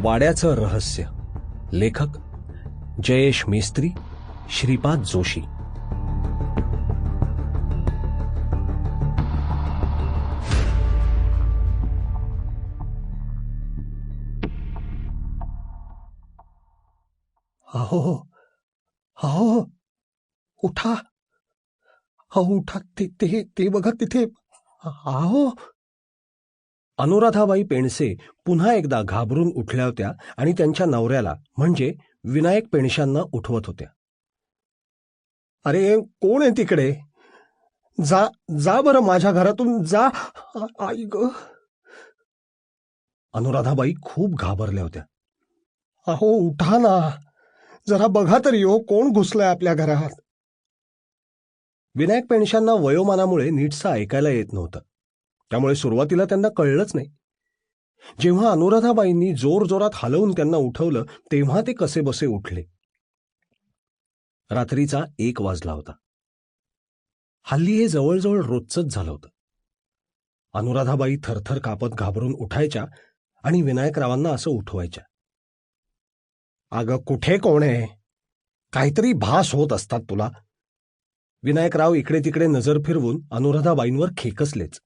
वाड्याचं रहस्य. लेखक जयेश मेस्त्री श्रीपाद जोशी. अहो अहो उठा. अहो उठा ते ते ते बघा तिथे. अहो अनुराधाबाई पेणसे पुन्हा एकदा घाबरून उठल्या होत्या आणि त्यांच्या नवऱ्याला म्हणजे विनायक पेणशांना उठवत होत्या. अरे कोण आहे तिकडे? जा जा बरं माझ्या घरातून जा. आई ग. अनुराधाबाई खूप घाबरल्या होत्या. अहो उठा ना. जरा बघा तरी हो कोण घुसलंय आपल्या घरात. विनायक पेणशांना वयोमानामुळे नीटसं ऐकायला येत नव्हतं. त्यामुळे सुरुवातीला त्यांना कळलंच नाही. जेव्हा अनुराधाबाईंनी जोर जोरात हलवून त्यांना उठवलं तेव्हा ते कसे बसे उठले. रात्रीचा एक वाजला होता. हल्ली हे जवळजवळ रोजच झालं होतं. अनुराधाबाई थरथर कापत घाबरून उठायच्या आणि विनायकरावांना असं उठवायच्या. अगं कुठे कोण आहे? काहीतरी भास होत असतात तुला. विनायकराव इकडे तिकडे नजर फिरवून अनुराधाबाईंवर खेकसलेच.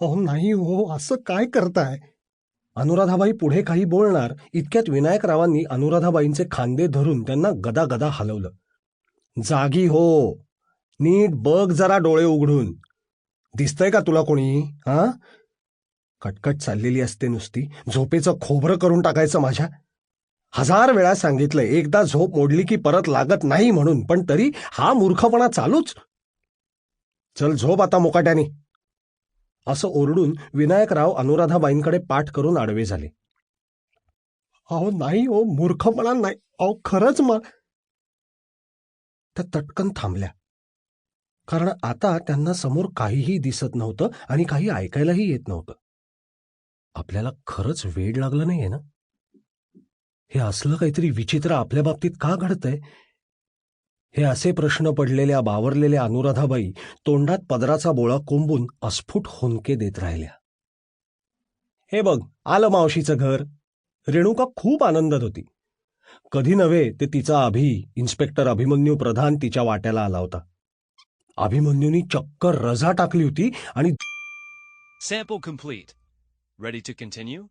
अहो नाही हो असं काय करताय? अनुराधाबाई पुढे काही बोलणार इतक्यात विनायकरावांनी अनुराधाबाईंचे खांदे धरून त्यांना गदागदा हलवलं. जागी हो नीट बघ जरा डोळे उघडून. दिसतंय का तुला कोणी हा? कटकट चाललेली असते नुसती झोपेचं खोबरं करून टाकायचं माझ्या. हजार वेळा सांगितलंय एकदा झोप मोडली की परत लागत नाही म्हणून पण तरी हा मूर्खपणा चालूच. चल झोप आता मुकाट्याने. असं ओरडून विनायकराव अनुराधाबाईंकडे पाठ करून आडवे झाले. अहो नाही हो मूर्खपणा नाही. अहो खरंच मग त्या तटकन थांबल्या. कारण आता त्यांना समोर काहीही दिसत नव्हतं आणि काही ऐकायलाही येत नव्हतं. आपल्याला खरंच वेळ लागलं नाहीये ना? हे असलं काहीतरी विचित्र आपल्या बाबतीत का घडतंय? हे असे प्रश्न पडलेल्या बावरलेल्या अनुराधाबाई तोंडात पदराचा बोळा कोंबून अस्फुट होनके देत राहिल्या हे बघ आलं मावशीचं घर रेणुका खूप आनंदात होती कधी नव्हे ते तिचा अभि इन्स्पेक्टर अभिमन्यू प्रधान तिच्या वाट्याला आला होता अभिमन्यूनी चक्कर रजा टाकली होती आणि Sample complete. Ready to continue?